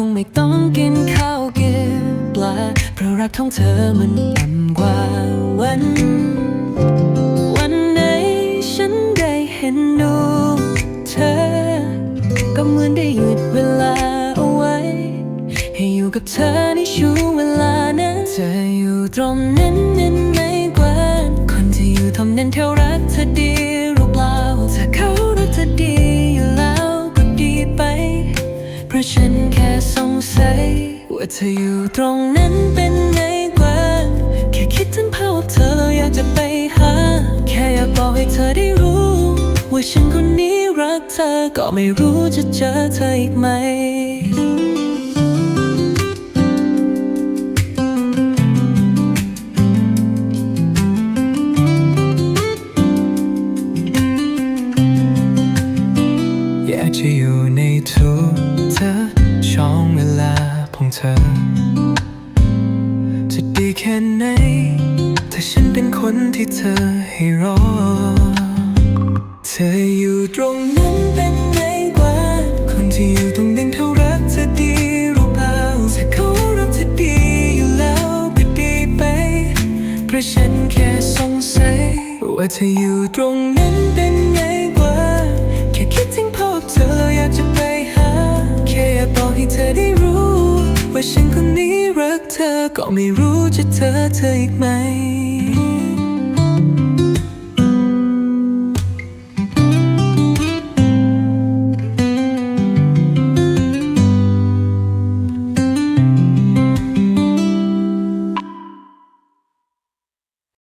คงไม่ต้องกินข้าวเก็บปลาเพราะรักของเธอมันต่ำกว่าวัน วันไหนฉันได้เห็นดวงเธอ ก็เหมือนได้หยุดเวลาเอาไว้ ให้อยู่กับเธอในช่วงเวลานั้นเธออยู่ตรงนั้น ว่าเธออยู่ตรงนั้นเป็นไงกว่าแค่คิดถึงภาพเธอแล้วอยากจะไปหา แค่อยากบอกให้เธอได้รู้ ว่าฉันคนนี้รักเธอก็ไม่รู้จะเจอเธออีกไหมอยากจะอยู่ในทุกเธอช่องเวลา เธอ จะดีแค่ไหน ถ้าฉันเป็นคนที่เธอให้รอ เธออยู่ตรงนั้นเป็นไงกว่า คนที่อยู่ตรงนั้นเขารักเธอดีหรือเปล่าถ้าเขารักเธอดีอยู่แล้วก็ดีไปเพราะฉันแค่สงสัย ว่าเธออยู่ตรงนั้นเป็นไงกว่า แค่คิดถึงภาพเธอแล้วอยากจะไปหา แค่อยากบอกให้เธอได้ ว่าฉันคนนี้รักเธอ ก็ไม่รู้จะเธอเธออีกไหม